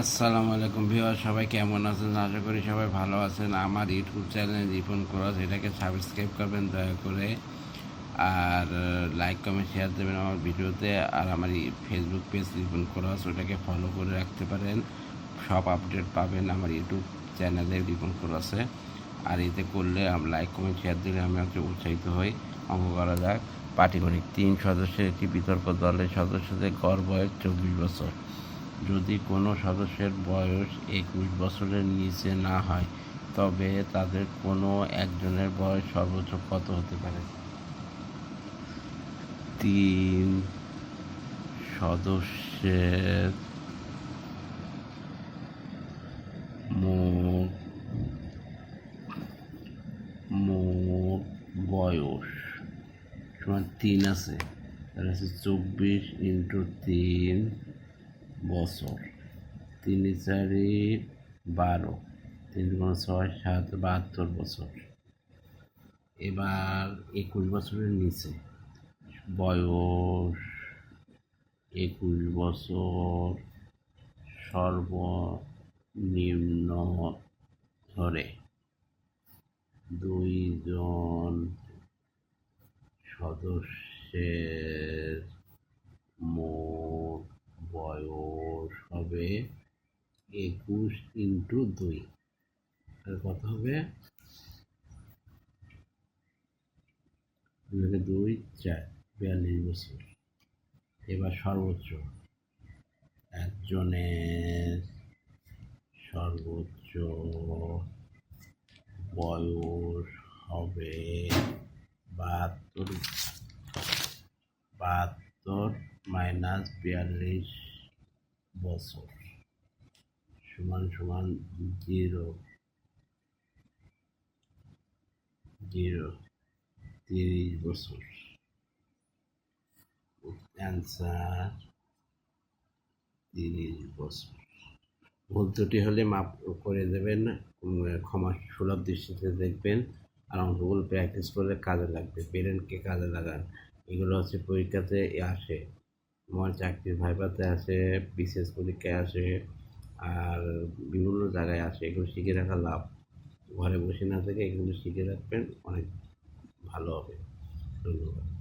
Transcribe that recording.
আসসালামু আলাইকুম ভিউয়ার সবাই কেমন আছেন? আশা করি সবাই ভালো আছেন। আমার ইউটিউব চ্যানেল রিপন ক্রস, এটাকে সাবস্ক্রাইব করবেন, দয়া করে। আর লাইক কমেন্ট শেয়ার দেবেন আমার ভিডিওতে। আর আমার ফেসবুক পেজ রিপন ক্রস, ওটাকে ফলো করে রাখতে পারেন। সব আপডেট পাবেন আমার ইউটিউব চ্যানেলে রিপন ক্রসে। আর এতে করলে লাইক কমেন্ট শেয়ার দিলে আমি একটু উৎসাহিত হই। অঙ্ক করা যাক। পাটিগণিত তিন সদস্যের একটি বিতর্ক দলের সদস্যদের গড় বয়স চব্বিশ বছর। যদি কোনো সদস্যের বয়স একুশ বছরের নিচে না হয়, তবে তাদের কোনো একজনের বয়স সর্বোচ্চ কত হতে পারে? তিন সদস্যের মোট মোট বয়স সমান তিন আছে। তাহলে হচ্ছে চব্বিশ ইন্টু তিন বছর। তিন চারি বারো। তিন গুণ ছয়, সাত, বাহাত্তর বছর। এবার একুশ বছরের নিচে। বয়স একুশ বছর সর্বনিম্ন ধরে। দুইজন সদস্যের মোট বয়স হবে একুশ ইন্টু দুই। তাহলে কত হবে? দুই চার। বিয়াল্লিশ বছর। এবার সর্বোচ্চ। একজনের সর্বোচ্চ বয়স হবে বাহাত্তর। বাহাত্তর মাইনাস বিয়াল্লিশ বছর। সমান সমান জিরো জিরো, তিরিশ বছর। অ্যান্সার, তিরিশ বছর। ভুল ত্রুটি হলে মাপ করে দেবেন ক্ষমা সুলভ দৃষ্টিতে দেখবেন, আর অঙ্কগুলো প্র্যাকটিস করলে কাজে লাগবে। পেরেন্টকে কাজে লাগান। এগুলো হচ্ছে পরীক্ষাতে আসে। আমার চাকরির ভাইপাতে আসে, বিশেষ পরীক্ষায় আসে। আর বিভিন্ন জায়গায় আছে, এগুলো শিখে রাখা লাভ। ঘরে বসে না থেকে এগুলো শিখে রাখবেন, অনেক ভালো হবে। ধন্যবাদ।